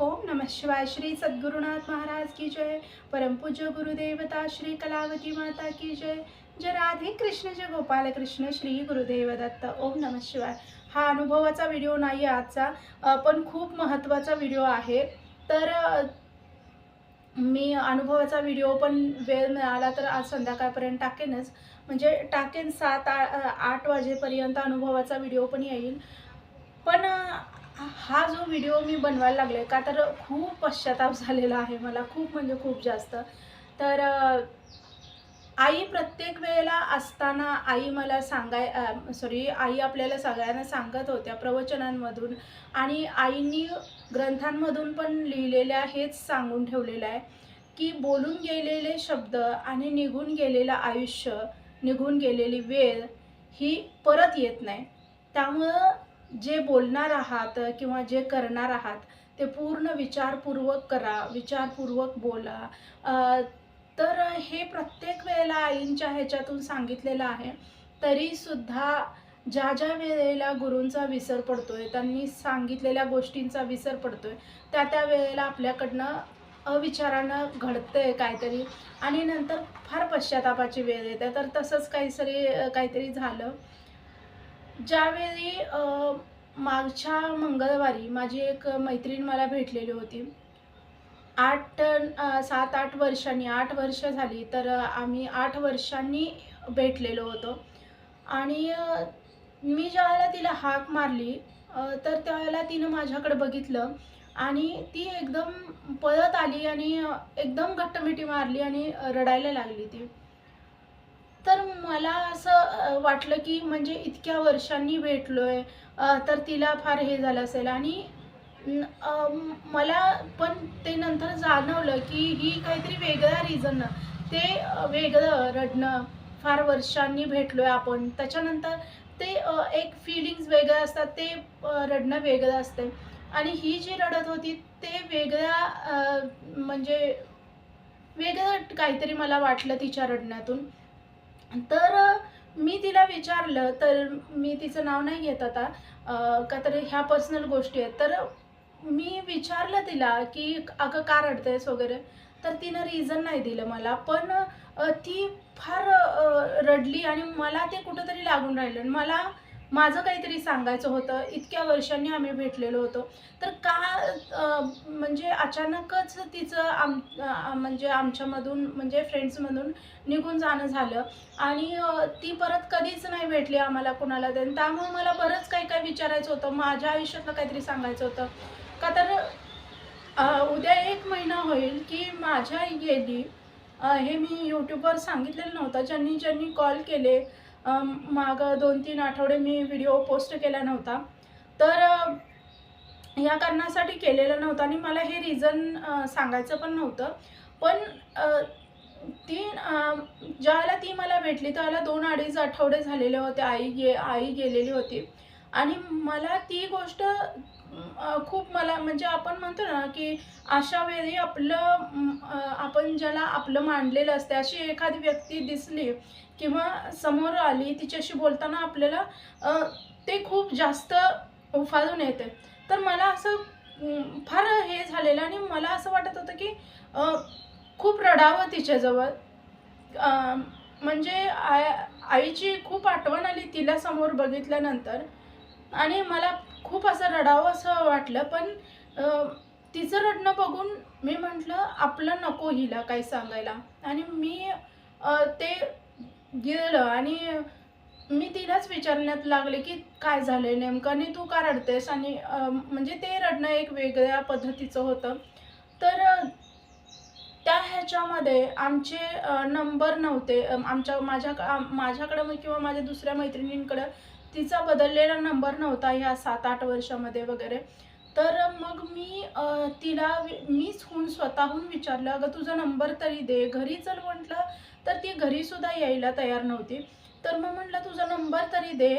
ओम नमः शिवाय श्री सद्गुरुनाथ महाराज की जय। परमपूज्य गुरुदेवता श्री कलावती माता की जय। जय राधे कृष्ण जय गोपाल कृष्ण श्री गुरुदेव दत्त। ओम नमः शिवाय। हा अनुभवाचा व्हिडिओ नाही आहे आजचा पण खूप महत्त्वाचा व्हिडिओ आहे. तर मी अनुभवाचा व्हिडिओ पण वेळ मिळाला तर आज संध्याकाळपर्यंत टाकेनच. म्हणजे टाकेन सात आ आठ वाजेपर्यंत अनुभवाचा व्हिडिओ पण येईल. पण हा जो व्हिडिओ मी बनवायला लागले का तर खूप पश्चाताप झालेला आहे मला. खूप म्हणजे खूप जास्त. तर आई प्रत्येक वेळेला असताना आई मला सांगाय सॉरी आई आपल्याला सगळ्यांना सांगत होत्या प्रवचनांमधून आणि आईंनी ग्रंथांमधून पण लिहिलेल्या हेच सांगून ठेवलेलं आहे की बोलून गेलेले शब्द आणि निघून गेलेलं आयुष्य निघून गेलेली वेळ ही परत येत नाही. त्यामुळं जे बोलणार आहात किंवा जे करणार आहात ते पूर्ण विचारपूर्वक करा विचारपूर्वक बोला. तर हे प्रत्येक वेळेला आईंच्या ह्याच्यातून सांगितलेलं आहे. तरीसुद्धा ज्या ज्या वेळेला गुरूंचा विसर पडतोय त्यांनी सांगितलेल्या गोष्टींचा विसर पडतोय त्या त्या वेळेला आपल्याकडनं अविचारानं घडतंय काहीतरी. आणि नंतर फार पश्चातापाची वेळ येते. तर तसंच काहीतरी काहीतरी झालं. ज्यावेळी मागच्या मंगळवारी माझी एक मैत्रीण मला भेटलेली होती. आठ सात आठ वर्षांनी आठ वर्ष झाली तर आम्ही आठ वर्षांनी भेटलेलो होतो. आणि मी ज्यावेळेला तिला हाक मारली तर त्यावेळेला तिनं माझ्याकडे बघितलं आणि ती एकदम पळत आली आणि एकदम घट्टमिटी मारली आणि रडायला लागली ती. तर मला असं वाटलं की म्हणजे इतक्या वर्षांनी भेटलो आहे तर तिला फार हे झालं असेल. आणि मला पण ते नंतर जाणवलं की ही काहीतरी वेगळ्या रिझननं ते वेगळं रडणं फार वर्षांनी भेटलो आहे आपण. त्याच्यानंतर ते एक फिलिंग्स वेगळं असतात ते रडणं वेगळं असते. आणि ही जी रडत होती ते वेगळ्या म्हणजे वेगळं काहीतरी मला वाटलं तिच्या रडण्यातून. तर मी तिला विचारलं तर मी तिचं नाव नाही घेत आता का तर ह्या पर्सनल गोष्टी आहेत. तर मी विचारलं तिला की अगं का रडतेस वगैरे? तर तिनं रिझन नाही दिलं मला. पण ती फार रडली आणि मला ते कुठंतरी लागून राहिलं. आणि मला माझं काहीतरी सांगायचं होतं. इतक्या वर्षांनी आम्ही भेटलेलो होतो. तर का म्हणजे अचानकच तिचं आम म्हणजे आमच्यामधून म्हणजे फ्रेंड्समधून निघून जाणं झालं. आणि ती परत कधीच नाही भेटली आम्हाला कुणाला तरी त्यामुळे मला बरंच काही काही विचारायचं होतं. माझ्या आयुष्यातलं काहीतरी सांगायचं होतं. का तर उद्या एक महिना होईल की माझ्या आई गेली. हे मी यूट्यूबवर सांगितलेलं नव्हतं. ज्यांनी ज्यांनी कॉल केले मागं दोन तीन आठवडे मी व्हिडिओ पोस्ट केला नव्हता. तर या कारणासाठी केलेलं नव्हतं आणि मला हे रिझन सांगायचं पण नव्हतं. पण ती ज्यावेळेला ती मला भेटली त्यावेळेला दोन अडीच आठवडे झालेले होते. आई गे आई गेलेली होती. आणि मला ती गोष्ट खूप मला म्हणजे आपण म्हणतो ना की अशा वेळी आपलं आपण ज्याला आपलं मांडलेलं असते अशी एखादी व्यक्ती दिसली किंवा समोर आली तिच्याशी बोलताना आपल्याला ते खूप जास्त उफाळून येते. तर मला असं फार हे झालेलं आणि मला असं वाटत होतं की खूप रडावं तिच्याजवळ. म्हणजे आय आईची खूप आठवण आली तिला समोर बघितल्यानंतर. आणि मला खूप असं रडावं असं वाटलं पण तिचं रडणं बघून मी म्हटलं आपलं नको हिला काही सांगायला. आणि मी ते गेलं आणि मी तिलाच विचारण्यात लागले की काय झालं आहे नेमकं? आणि तू का रडतेस? आणि म्हणजे ते रडणं एक वेगळ्या पद्धतीचं होतं. तर त्या ह्याच्यामध्ये आमचे नंबर नव्हते. आमच्या माझ्या माझ्याकडं मग किंवा माझ्या दुसऱ्या मैत्रिणींकडं तिचा बदललेला नंबर नव्हता ह्या सात आठ वर्षामध्ये वगैरे. तर मग मी तिला मीच होऊन स्वतःहून विचारलं अगं तुझा नंबर तरी दे. घरी चल म्हटलं. तर ती घरीसुद्धा यायला तयार नव्हती. तर मग म्हटलं तुझा नंबर तरी दे.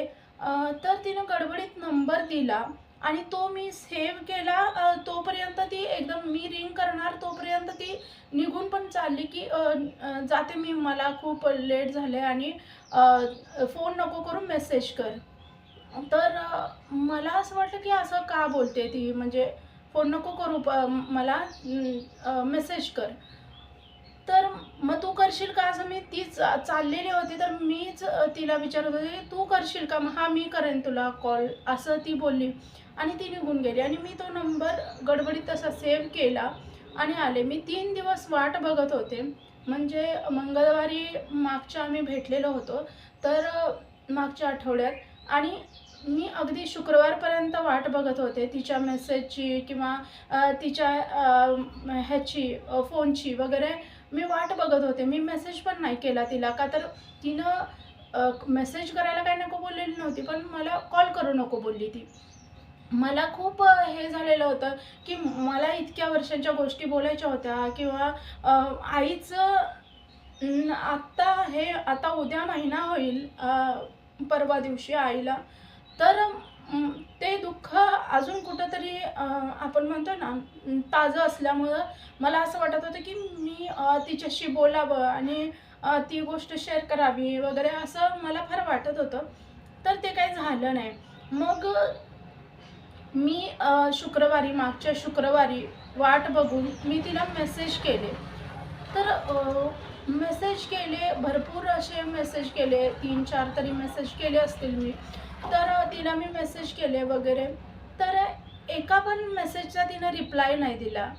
तर तिनं गडबडीत नंबर दिला आणि तो मी सेव्ह केला. तोपर्यंत ती एकदम मी रिंग करणार तोपर्यंत ती निघून पण चालली की जाते मी. मला खूप लेट झाले आणि फोन नको करून मेसेज कर. तर मला असं वाटलं की असं का बोलते ती? म्हणजे फोन नको करू मला मेसेज कर. तर मग तू करशील का? असं मी तीच चाललेली होती तर मीच तिला विचारत होते की तू करशील का? मग हा मी करेन तुला कॉल असं ती बोलली. आणि ती निघून गेली. आणि मी तो नंबर गडबडीत तसा सेव्ह केला. आणि आले. मी तीन दिवस वाट बघत होते. म्हणजे मंगळवारी मागच्या आम्ही भेटलेलो होतो तर मागच्या आठवड्यात. आणि मी अगदी शुक्रवारपर्यंत वाट बघत होते तिच्या मेसेजची किंवा तिच्या ह्याची फोनची वगैरे. मी वाट बघत होते. मी मेसेज पण नाही केला तिला का तर तिनं मेसेज करायला काही नको बोललेली नव्हती पण मला कॉल करू नको बोलली ती. मला खूप हे झालेलं होतं की मला इतक्या वर्षांच्या गोष्टी बोलायच्या होत्या किंवा आईचं आत्ता हे आता उद्या महिना होईल परवा दिवशी आईला तर ते दुःख अजून कुठंतरी आपण म्हणतो ना ताजं असल्यामुळं मला असं वाटत होतं की मी तिच्याशी बोलावं आणि ती गोष्ट शेअर करावी वगैरे असं मला फार वाटत होतं. तर ते काही झालं नाही. मग मी शुक्रवारी मागच्या शुक्रवारी वाट बघून मी तिला मेसेज केले. तर मेसेज केले भरपूर असे मेसेज केले तीन चार तरी मेसेज केले असतील मी. तर तिला मी मेसेज केले वगैरे. तर एका पण मेसेजचा तिनं रिप्लाय नाही दिला.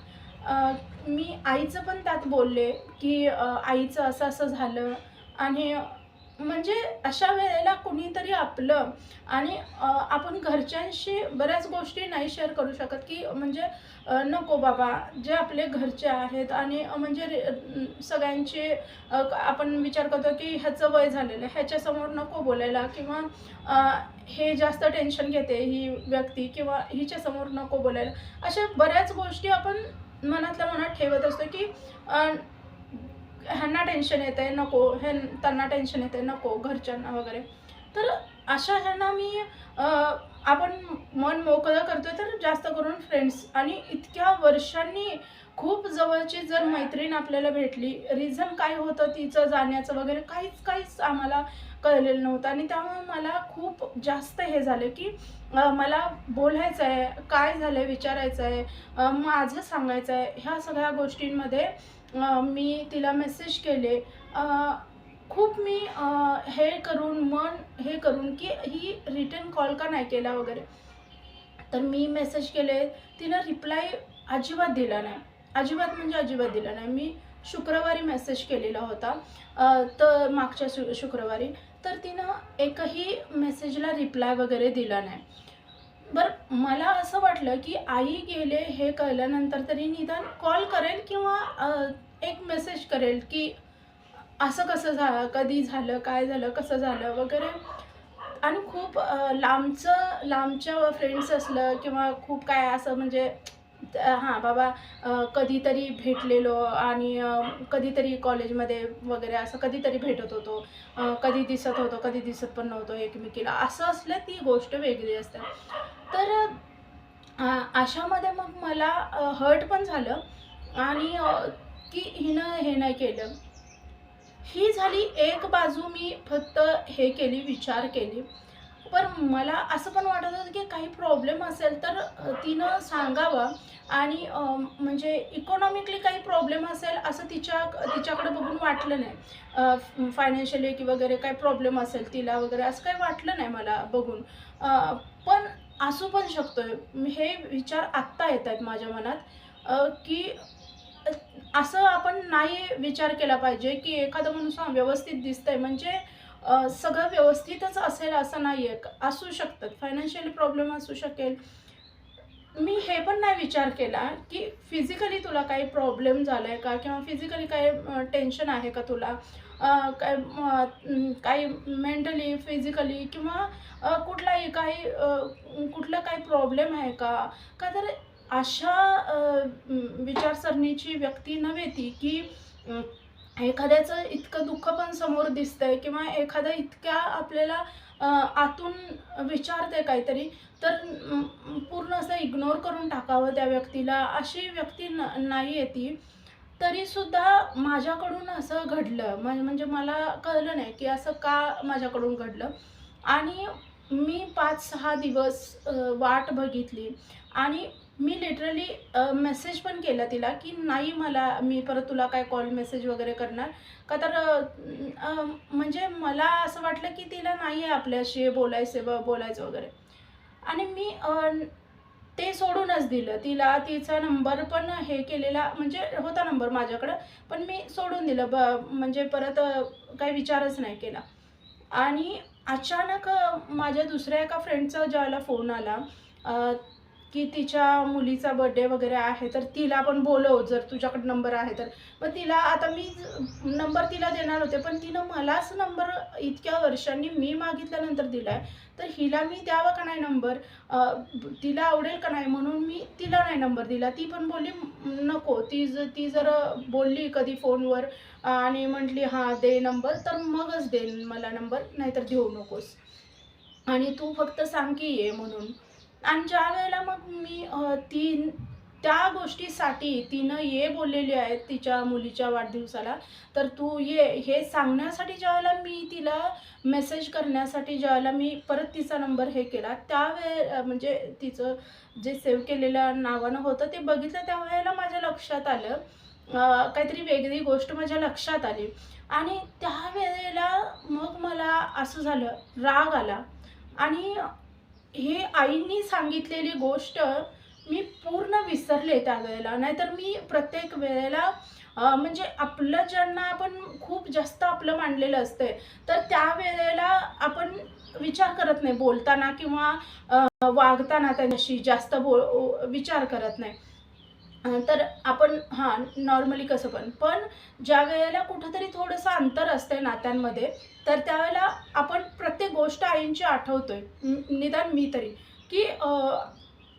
मी आईचं पण त्यात बोलले की आईचं असं असं झालं आणि म्हणजे अशा वेळेला कुणीतरी आपलं आणि आपण घरच्यांशी बऱ्याच गोष्टी नाही शेअर करू शकत की म्हणजे नको बाबा जे आपले घरचे आहेत आणि म्हणजे सगळ्यांचे आपण विचार करतो की ह्याचं वय झालेलं आहे ह्याच्यासमोर नको बोलायला किंवा हे जास्त टेन्शन घेते ही व्यक्ती किंवा हिच्यासमोर नको बोलायला. अशा बऱ्याच गोष्टी आपण मनातल्या मनात ठेवत असतो की ह्यांना टेन्शन येतं आहे नको हे त्यांना टेन्शन येतं आहे नको घरच्यांना वगैरे. तर अशा ह्यांना मी आपण मन मोकळं करतोय तर जास्त करून फ्रेंड्स आणि इतक्या वर्षांनी खूप जवळची जर मैत्रीण आपल्याला भेटली रिझन काय होतं तिचं जाण्याचं वगैरे काहीच काहीच आम्हाला कळलेलं नव्हतं. आणि त्यामुळे मला खूप जास्त हे झालं की मला बोलायचं आहे काय झालं आहे विचारायचं आहे माझं सांगायचं आहे ह्या सगळ्या गोष्टींमध्ये मी तिला मेसेज केले. खूप मी हे करून मन हे करून की ही रिटर्न कॉल का नाही केला वगैरे. तर मी मेसेज केले. तिनं रिप्लाय अजिबात दिला नाही. अजिबात म्हणजे अजिबात दिला नाही. मी शुक्रवारी मेसेज केलेला होता. तर मागच्या शु शुक्रवारी. तर तिनं एकही मेसेजला रिप्लाय वगैरे दिला नाही. बरं मला असं वाटलं की आई गेले हे कळल्यानंतर तरी निदान कॉल करेल किंवा एक मेसेज करेल की असं कसं झालं कधी झालं काय झालं कसं झालं वगैरे. आणि खूप लांबचं लांबच्या फ्रेंड्स असलं किंवा खूप काय असं म्हणजे हां बाबा कधीतरी भेटलेलो आणि कधीतरी कॉलेजमध्ये वगैरे असं कधीतरी भेटत होतो. कधी दिसत होतो कधी दिसत पण नव्हतो एकमेकीला. असं असलं ती गोष्ट वेगळी असते. तर अशामध्ये मग मला हर्ट पण झालं आणि की हिनं हे नाही केलं. ही झाली एक बाजू मी फक्त हे केली विचार केली. पण मला असं पण वाटत होतं की काही प्रॉब्लेम असेल तर तिनं सांगावं. आणि म्हणजे इकॉनॉमिकली काही प्रॉब्लेम असेल असं तिच्या तिच्याकडे बघून वाटलं नाही. फायनान्शियली की वगैरे काही प्रॉब्लेम असेल तिला वगैरे असं काही वाटलं नाही मला बघून. पण असू पण शकतो हे विचार आत्ता येत आहेत माझ्या मनात की असं आपण नाही विचार केला पाहिजे की एखादा माणूस व्यवस्थित दिसतंय. म्हणजे सगळं व्यवस्थितच असेल असं नाही आहे असू शकतात. फायनान्शियली प्रॉब्लेम असू शकेल. मी हे पण नाही विचार केला की फिजिकली तुला काही प्रॉब्लेम झाला आहे का? किंवा फिजिकली काही टेन्शन आहे का तुला? काय काही मेंटली फिजिकली किंवा कुठलाही काही कुठला कुठलं काही प्रॉब्लेम आहे का? का तर अशा विचारसरणीची व्यक्ती नव्हे ती की एखाद्याचं इतकं दुःख पण समोर दिसतंय किंवा एखादा इतक्या आपल्याला आतून विचारते काहीतरी तर पूर्ण असं इग्नोर करून टाकावं त्या व्यक्तीला. अशी व्यक्ती न नाही येती तरीसुद्धा माझ्याकडून असं घडलं. म म्हणजे मला कळलं नाही की असं का माझ्याकडून घडलं. आणि मी पाच सहा दिवस वाट बघितली. आणि मी लिटरली मेसेज पण केला तिला की नाही मला मी परत तुला काय कॉल मेसेज वगैरे करणार. का तर म्हणजे मला असं वाटलं की तिला नाही आहे आपल्याशी बोलायचे ब बोलायचं वगैरे. आणि मी ते सोडूनच दिलं. तिला तिचा नंबर पण हे केलेला म्हणजे होता नंबर माझ्याकडं पण मी सोडून दिलं. ब म्हणजे परत काही विचारच नाही केला. आणि अचानक माझ्या दुसऱ्या एका फ्रेंडचा ज्याला फोन आला की तिच्या मुलीचा बड्डे वगैरे आहे तर तिला पण बोलव जर तुझ्याकडे नंबर आहे तर. मग तिला आता मी नंबर तिला देणार होते पण तिनं मलाच नंबर इतक्या वर्षांनी मी मागितल्यानंतर दिला आहे तर हिला मी द्यावा का नाही नंबर तिला आवडेल का नाही? म्हणून मी तिला नाही नंबर दिला. ती पण बोलली नको ती ज ती जर बोलली कधी फोनवर आणि म्हटली हां दे नंबर तर मगच दे मला नंबर नाहीतर देऊ नकोस. आणि तू फक्त सांग की ये म्हणून. आणि ज्या वेळेला मग मी ती त्या गोष्टीसाठी तिनं ये बोललेली आहे तिच्या मुलीच्या वाढदिवसाला तर तू ये. हे सांगण्यासाठी ज्यावेळेला मी तिला मेसेज करण्यासाठी ज्यावेळेला मी परत तिचा नंबर हे केला त्यावेळे म्हणजे तिचं जे सेव्ह केलेल्या नावानं होतं ते बघितलं त्यावेळेला माझ्या लक्षात आलं. काहीतरी वेगळी गोष्ट माझ्या लक्षात आली. आणि त्यावेळेला मग मला असं झालं राग आला. आणि हे आईंनी सांगितलेली गोष्ट मी पूर्ण विसरले त्यावेळेला नाहीतर मी प्रत्येक वेळेला म्हणजे आपलं ज्यांना आपण खूप जास्त आपलं मांडलेलं असतंय तर त्यावेळेला आपण विचार करत नाही बोलताना किंवा वागताना त्यांच्याशी जास्त बो विचार करत नाही. तर आपण हां नॉर्मली कसं पण. पण ज्या वेळेला कुठंतरी थोडंसं अंतर असते नात्यांमध्ये तर त्यावेळेला आपण प्रत्येक गोष्ट आईंची आठवतोय. निदान मी तरी. की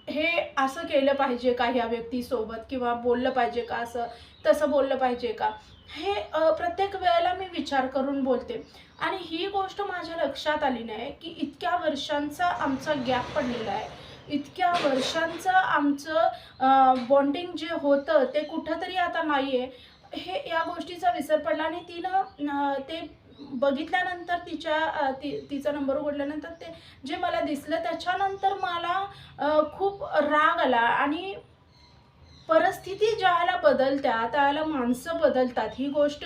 हे असं केलं पाहिजे का ह्या व्यक्तीसोबत? किंवा बोललं पाहिजे का असं? तसं बोललं पाहिजे का? हे प्रत्येक वेळेला मी विचार करून बोलते. आणि ही गोष्ट माझ्या लक्षात आली नाही की इतक्या वर्षांचा आमचा गॅप पडलेला आहे. इतक्या वर्षांचं आमचं बॉन्डिंग जे होतं ते कुठंतरी आता नाही आहे हे या गोष्टीचा विसर पडला आणि तिनं ते बघितल्यानंतर तिच्या ती तिचा नंबर उघडल्यानंतर ते जे मला दिसलं त्याच्यानंतर मला खूप राग आला आणि परिस्थिती ज्याला बदलत्या त्यावेळेला माणसं बदलतात ही गोष्ट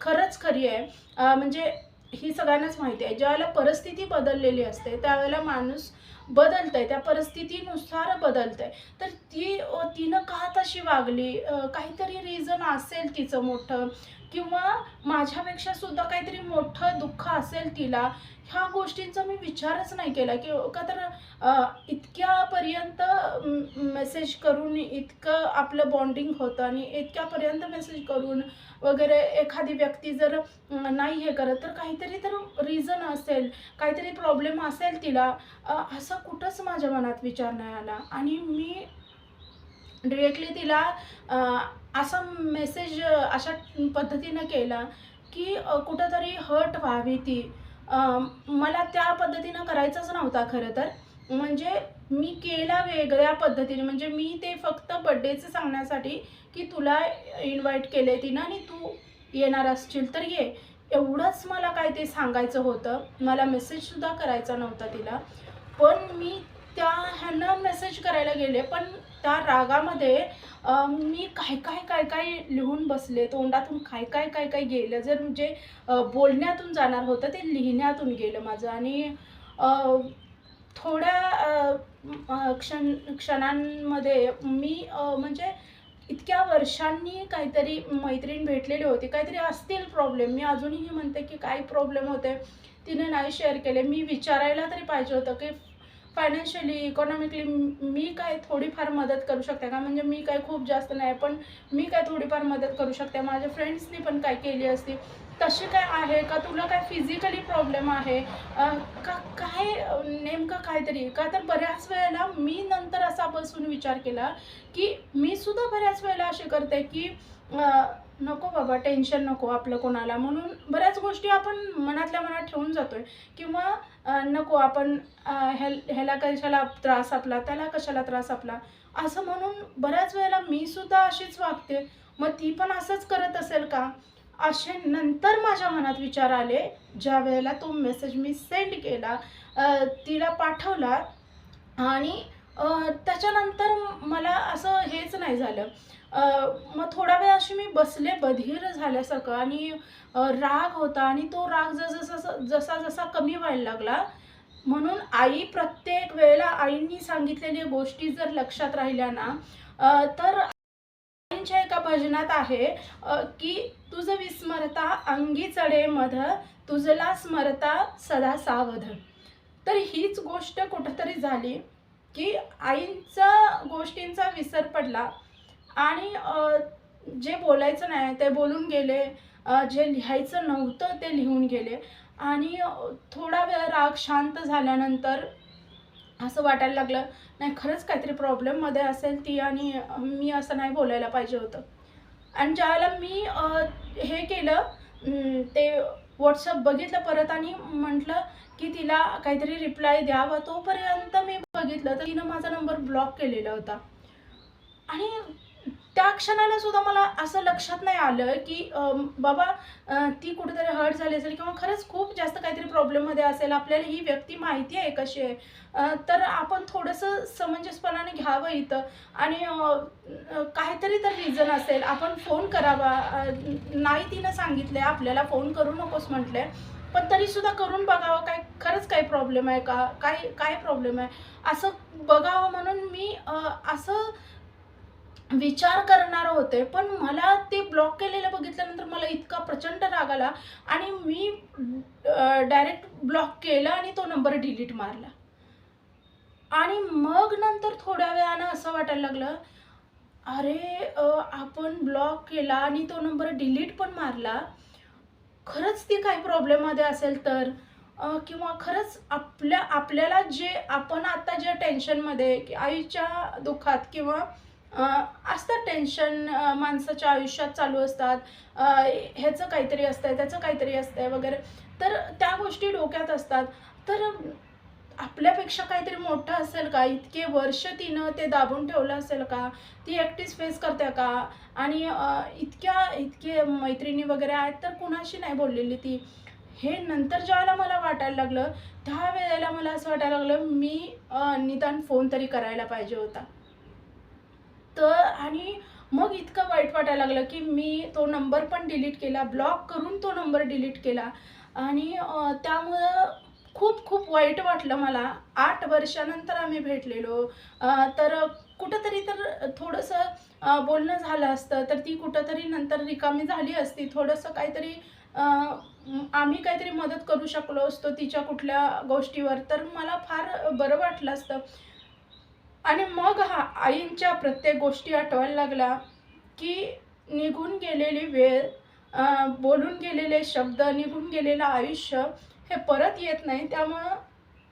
खरंच खरी आहे. म्हणजे ही सगळ्यांनाच माहिती आहे. ज्यावेळेला परिस्थिती बदललेली असते त्यावेळेला माणूस बदलतंय त्या परिस्थितीनुसार बदलतंय. तर ती तिनं का तशी वागली? काहीतरी रिझन असेल तिचं मोठं किंवा माझ्यापेक्षा सुद्धा काहीतरी मोठं दुःख असेल तिला ह्या गोष्टींचा मी विचारच नाही केला की का तर इतक्यापर्यंत मेसेज करून इतकं आपलं बॉन्डिंग होतं आणि इतक्यापर्यंत मेसेज करून वगैरे एखादी व्यक्ती जर नाही हे करत तर काहीतरी तर रिझन असेल काहीतरी प्रॉब्लेम असेल तिला. असं कुठंच माझ्या मनात विचार नाही आला. आणि मी डिरेक्टली तिला असा मेसेज अशा पद्धतीनं केला की कुठंतरी हर्ट व्हावी ती. मला त्या पद्धतीनं करायचंच नव्हता खरं तर. म्हणजे मी केला वेगळ्या पद्धतीने. म्हणजे मी ते फक्त बड्डेचं सांगण्यासाठी की तुला इन्व्हाइट केले तिनं आणि तू येणार असशील तर ये. एवढंच मला काय ते सांगायचं होतं. मला मेसेजसुद्धा करायचा नव्हता तिला. पण मी त्या ह्यांना मेसेज करायला गेले. पण त्या रागामध्ये मी काय काय काय काय लिहून बसले तोंडातून काय काय काय काय गेलं? जर म्हणजे बोलण्यातून जाणार होतं ते लिहिण्यातून गेलं माझं. आणि थोड्या क्षण क्षणांमध्ये मी म्हणजे इतक्या वर्षांनी काहीतरी मैत्रीण भेटलेली होती. काहीतरी असतील प्रॉब्लेम मी अजूनही म्हणते की काय प्रॉब्लेम होते तिने नाही शेअर केले. मी विचारायला तरी पाहिजे होतं की फायनान्शियली इकॉनॉमिकली मी काय थोडीफार मदत करू शकते का? म्हणजे मी काय खूप जास्त नाही पण मी काय थोडीफार मदत करू शकते? माझ्या फ्रेंड्सनी पण काय केली असती? तशी काय आहे का? तुला काय फिजिकली प्रॉब्लेम आहे? का काय नेमकं काहीतरी? का तर बऱ्याच वेळेला मी नंतर असा बसून विचार केला की मी सुद्धा बऱ्याच वेळेला असे करते की नको बाबा टेन्शन नको आपलं कोणाला. म्हणून बऱ्याच गोष्टी आपण मनातल्या मनात ठेवून जातोय. किंवा नको आपण अं, ह्याला कशाला त्रास आपला त्याला कशाला त्रास आपला. असं म्हणून बऱ्याच वेळेला मी सुद्धा अशीच वागते. मग ती पण असंच करत असेल का? असे नंतर माझ्या मनात विचार आले. ज्या वेळेला तो मेसेज मी सेंड केला तिला पाठवला आणि त्याच्यानंतर मला असं हेच नाही झालं. मग थोडा वेळ अशी मी बसले बधीर झाल्यासारखं आणि राग होता आणि तो राग जसा जसा जसा कमी व्हायला लागला. म्हणून आई प्रत्येक वेळेला आईंनी सांगितलेल्या गोष्टी जर लक्षात राहिल्या ना तर आईंच्या एका भजनात आहे की तुझ विस्मरता अंगी चढे मध तुझला स्मरता सदा सावध. तर हीच गोष्ट कुठंतरी झाली की आईंचा गोष्टींचा विसर पडला. आणि जे बोलायचं नाही ते बोलून गेले. जे लिहायचं नव्हतं ते लिहून गेले. आणि थोडा वेळ राग शांत झाल्यानंतर असं वाटायला लागलं नाही खरंच काहीतरी प्रॉब्लेममध्ये असेल ती आणि मी असं नाही बोलायला पाहिजे होतं. आणि ज्यावेळेला मी हे केलं ते व्हॉट्सअप बघितलं परत आणि म्हटलं की तिला काहीतरी रिप्लाय द्यावा तोपर्यंत मी बघितलं तर तिनं माझा नंबर ब्लॉक केलेला होता. आणि त्या क्षणाला सुद्धा मला असं लक्षात नाही आलं की बाबा ती कुठेतरी हर्ट झाली असेल किंवा खरंच खूप जास्त काहीतरी प्रॉब्लेममध्ये असेल आपल्याला ही व्यक्ती माहिती आहे कशी आहे. तर आपण थोडंसं समंजसपणाने घ्यावं इथं. आणि काहीतरी तर रिझन असेल. आपण फोन करावा. नाही तिनं सांगितलं आपल्याला फोन करू नकोस म्हटले पण तरीसुद्धा करून बघावं काय खरंच काही प्रॉब्लेम आहे का? काय काय प्रॉब्लेम आहे? असं बघावं म्हणून मी असं विचार करणार होते पण मला ते ब्लॉक केलेलं बघितल्यानंतर मला इतका प्रचंड राग आला आणि मी डायरेक्ट ब्लॉक केलं आणि तो नंबर डिलीट मारला. आणि मग नंतर थोड्या वेळानं असं वाटायला लागलं अरे आपण ब्लॉक केला आणि तो नंबर डिलीट पण मारला. खरंच ती काही प्रॉब्लेममध्ये असेल तर किंवा खरंच आपल्या आपल्याला जे आपण आता ज्या टेन्शनमध्ये की आईच्या दुःखात किंवा असतात टेन्शन माणसाच्या आयुष्यात चालू असतात. ह्याचं काहीतरी असतंय त्याचं काहीतरी असतंय वगैरे. तर त्या गोष्टी डोक्यात असतात. तर आपल्यापेक्षा काहीतरी मोठं असेल का? इतके वर्ष तिनं ते दाबून ठेवलं असेल का? ती एकटीच फेस करते का? आणि इतक्या इतके मैत्रिणी वगैरे आहेत तर कुणाशी नाही बोललेली ती. हे नंतर ज्यावेळेला मला वाटायला लागलं त्या वेळेला मला असं वाटायला लागलं मी निदान फोन तरी करायला पाहिजे होता. तर आणि मग इतकं वाईट वाटायला लागलं की मी तो नंबर पण डिलीट केला ब्लॉक करून तो नंबर डिलीट केला. आणि त्यामुळं खूप खूप वाईट वाटलं मला. आठ वर्षानंतर आम्ही भेटलेलो. तर कुठंतरी तर थोडंसं बोलणं झालं असतं. तर ती कुठंतरी नंतर रिकामी झाली असती. थोडंसं काहीतरी आम्ही काहीतरी मदत करू शकलो असतो तिच्या कुठल्या गोष्टीवर. तर मला फार बरं वाटलं असतं. आणि मग हा आईंच्या प्रत्येक गोष्टी आठवायला लागल्या की निघून गेलेली वेळ बोलून गेलेले शब्द निघून गेलेलं आयुष्य हे परत येत नाही. त्यामुळं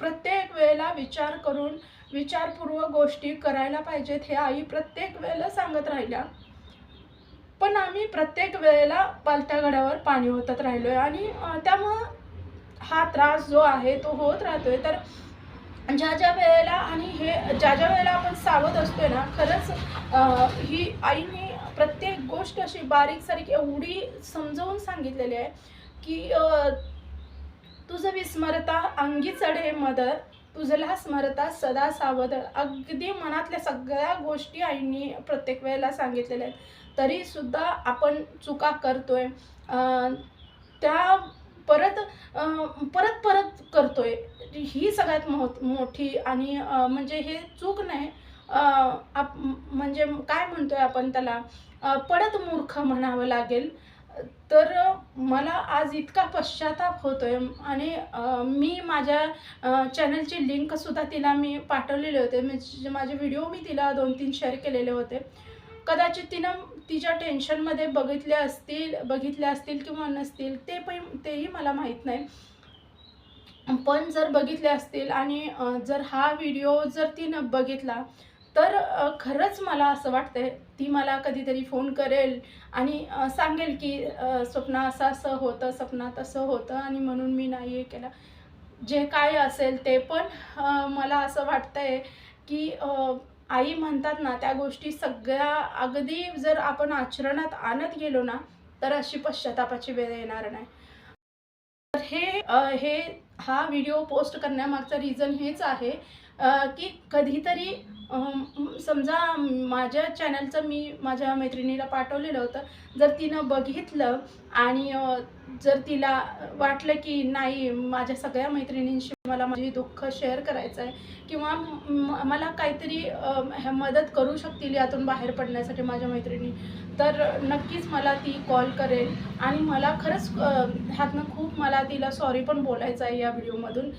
प्रत्येक वेळेला विचार करून विचारपूर्वक गोष्टी करायला पाहिजेत हे आई प्रत्येक वेळेला सांगत राहिल्या. पण आम्ही प्रत्येक वेळेला पालत्या घड्यावर पाणी ओतत आहे आणि त्यामुळं हा त्रास जो आहे तो होत राहतोय. तर ज्या ज्या वेळेला आणि हे ज्या ज्या वेळेला आपण सावध असतोय ना खरंच ही आईने प्रत्येक गोष्ट अशी बारीक सारीक एवढी समजावून सांगितलेली आहे की तुझं विस्मरता अंगी चढे मदर तुझला स्मरता सदा सावध. अगदी मनातल्या सगळ्या गोष्टी आईंनी प्रत्येक वेळेला सांगितलेल्या आहेत. तरीसुद्धा आपण चुका करतोय. त्या परत परत परत करतोय. ही सगळ्यात मो मोठी आणि म्हणजे हे चूक नाही. आप म्हणजे काय म्हणतोय आपण त्याला? परत पडत मूर्ख म्हणावं लागेल. तर मला आज इतका पश्चाताप होतोय आणि मी माझ्या चॅनलची लिंकसुद्धा तिला मी पाठवलेले होते. म्हणजे माझे व्हिडिओ मी तिला दोन तीन शेअर केलेले होते. कदाचित तिनं तिच्या टेन्शनमध्ये बघितले असतील बघितले असतील किंवा नसतील ते पण तेही मला माहीत नाही. पण जर बघितले असतील आणि जर हा व्हिडिओ जर तिनं बघितला तर खरंच मला असं वाटतंय ती मला कधीतरी फोन करेल आणि सांगेल की स्वप्न स्वप्ना असं असं होतं सपनात असं होतं आणि म्हणून मी नाही हे केलं. जे काय असेल ते पण मला असं वाटतंय की आई म्हणतात ना त्या गोष्टी सगळ्या अगदी जर आपण आचरणात आणत गेलो ना तर अशी पश्चातापाची वेळ येणार नाही. तर हे हे हा व्हिडिओ पोस्ट करण्यामागचं रिझन हेच आहे की कधीतरी समजा माझ्या चॅनलचं मी माझ्या मैत्रिणीला पाठवलेलं होतं. जर तिनं बघितलं आणि जर तिला वाटलं की नाही माझ्या सगळ्या मैत्रिणींशी मला माझी दुःख शेअर करायचं आहे किंवा मला काहीतरी मदत करू शकतील यातून बाहेर पडण्यासाठी माझ्या मैत्रिणी तर नक्कीच मला ती कॉल करेल. आणि मला खरंच ह्यातनं खूप मला तिला सॉरी पण बोलायचं आहे या व्हिडिओमधून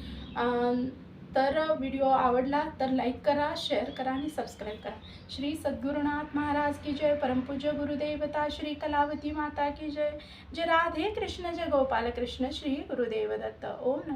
तर व्हिडिओ आवडला तर लाईक करा शेअर करा आणि सबस्क्राईब करा. श्री सद्गुरुनाथ महाराज की जय. परमपूज्य गुरुदेवता श्री कलावती माता की जय. जय राधे कृष्ण जय गोपाल कृष्ण श्री गुरुदेव दत्त. ओम